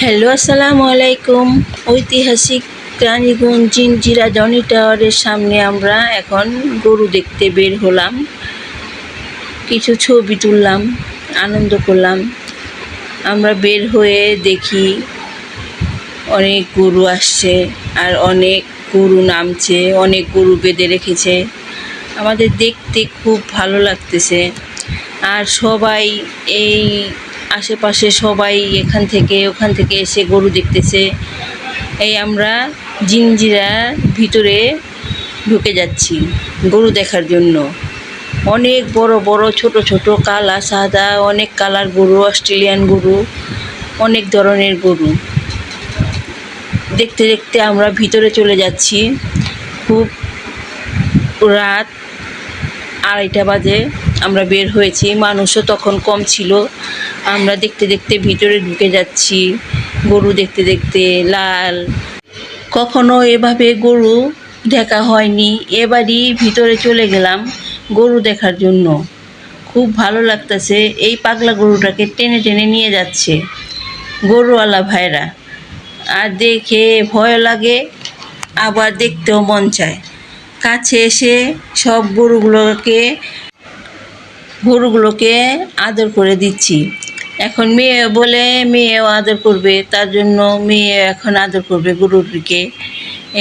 Hello, আসসালামু আলাইকুম। ঐতিহাসিক রানীগঞ্জ জিনজিরা জনি টাওয়ারের সামনে আমরা এখন গরু দেখতে বের হলাম। কিছু ছবি তুললাম, আনন্দ করলাম। আমরা বের হয়ে দেখি অনেক গরু আসছে আর অনেক গরু নামছে, অনেক গরু বেঁধে রেখেছে। আমাদের দেখতে খুব ভালো লাগতেছে। আর সবাই এই আশেপাশে সবাই এখান থেকে, ওখান থেকে এসে গরু দেখতেছে। এই আমরা জিঞ্জিরা ভিতরে ঢুকে যাচ্ছি গরু দেখার জন্য। অনেক বড় বড়, ছোট ছোট কালা, সাদা, অনেক কালার গরু, অস্ট্রেলিয়ান গরু, অনেক ধরনের গরু। দেখতে দেখতে আমরা ভিতরে চলে যাচ্ছি। খুব রাত আড়াইটা বাজে। আমরা বের হয়েছি, মানুষও তখন কম ছিল। আমরা দেখতে দেখতে ভিতরে ঢুকে যাচ্ছি, গরু দেখতে দেখতে, লাল। কখনো এভাবে গরু দেখা হয়নি, এবারই ভিতরে চলে গেলাম গরু দেখার জন্য। খুব ভালো লাগতেছে, এই পাগলা গরুটাকে টেনে টেনে নিয়ে যাচ্ছে গরুওয়ালা ভাইরা। আর দেখে ভয় লাগে, আবার দেখতেও মন চায়। কাছে এসে সব গরুগুলোকে গরুগুলোকে আদর করে দিচ্ছি। এখন মেয়ে বলে মেয়েও আদর করবে, তার জন্য মেয়ে এখন আদর করবে গরুটিকে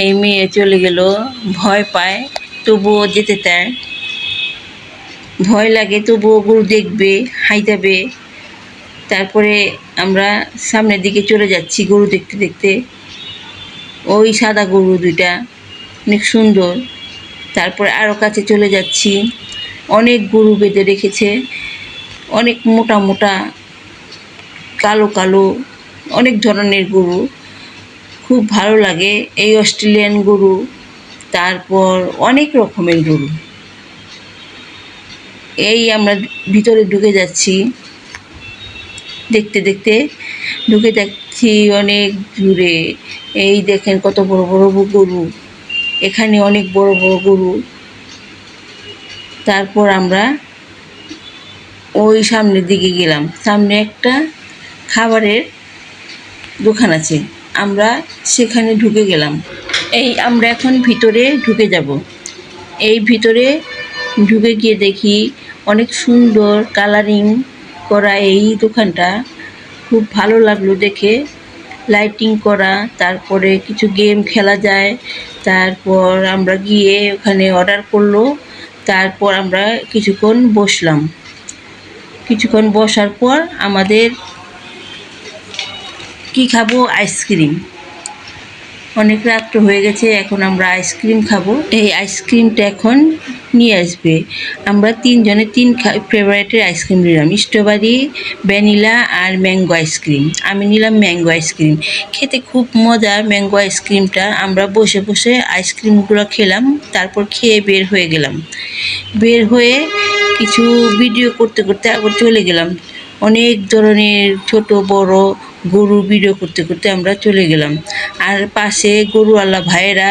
এই মেয়ে চলে গেল, ভয় পায়, তবুও যেতে চায়। ভয় লাগে, তবুও গরু দেখবে হাইতাবে তারপরে আমরা সামনের দিকে চলে যাচ্ছি গরু দেখতে দেখতে। ওই সাদা গরু দুইটা, অনেক সুন্দর। তারপরে আরও কাছে চলে যাচ্ছি। অনেক গরু বেঁধে রেখেছে, অনেক মোটা মোটা, কালো কালো, অনেক ধরনের গরু। খুব ভালো লাগে এই অস্ট্রেলিয়ান গরু, তারপর অনেক রকমের গরু। এই আমরা ভিতরে ঢুকে যাচ্ছি। দেখতে দেখতে ঢুকে যাচ্ছি অনেক দূরে। এই দেখেন কত বড় বড় গরু। এখানে অনেক বড় বড় গরু। তারপর আমরা ওই সামনের দিকে গেলাম। সামনে একটা খাবারের দোকান আছে। আমরা সেখানে ঢুকে গেলাম। এই আমরা এখন ভিতরে ঢুকে যাব। এই ভিতরে ঢুকে গিয়ে দেখি অনেক সুন্দর কালারিং করা এই দোকানটা। খুব ভালো লাগল দেখে। লাইটিং করা, তারপরে কিছু গেম খেলা যায়। তারপর আমরা গিয়ে ওখানে অর্ডার করল। তারপর আমরা কিছুক্ষণ বসলাম। কিছুক্ষণ বসার পর আমাদের কি খাব? আইসক্রিম। অনেক রাত্র হয়ে গেছে, এখন আমরা আইসক্রিম খাব। এই আইসক্রিমটা এখন নিয়ে আসবে। আমরা তিনজনে তিন ফেভারিটের আইসক্রিম নিলাম। স্ট্রবেরি, ভ্যানিলা আর ম্যাঙ্গো আইসক্রিম। আমি নিলাম ম্যাঙ্গো আইসক্রিম। খেতে খুব মজা ম্যাঙ্গো আইসক্রিমটা। আমরা বসে বসে আইসক্রিমগুলো খেলাম, তারপর খেয়ে বের হয়ে গেলাম। বের হয়ে কিছু ভিডিও করতে করতে আবার চলে গেলাম। অনেক ধরনের ছোট, বড় গরু ভিডিও করতে করতে আমরা চলে গেলাম। আর পাশে গরুওয়ালা ভাইয়েরা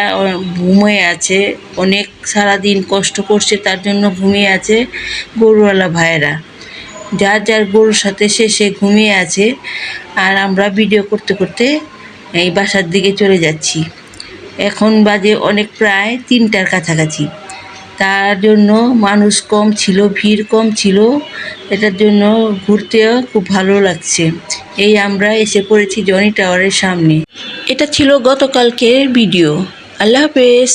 ঘুমিয়ে আছে, অনেক সারাদিন কষ্ট করছে, তার জন্য ঘুমিয়ে আছে গরুওয়ালা ভাইয়েরা। যার যার গরুর সাথে সে সে ঘুমিয়ে আছে, আর আমরা ভিডিও করতে করতে এই বাসার দিকে চলে যাচ্ছি। এখন বাজে অনেক প্রায় তিনটার কাছাকাছি। তার জন্য মানুষ কম ছিল, ভিড় কম ছিল। এটার জন্য ঘুরতেও খুব ভালো লাগছে। এই আমরা এসে পড়েছি জনি টাওয়ারের সামনে। এটা ছিল গতকালকের ভিডিও। আল্লাহ হাফেজ।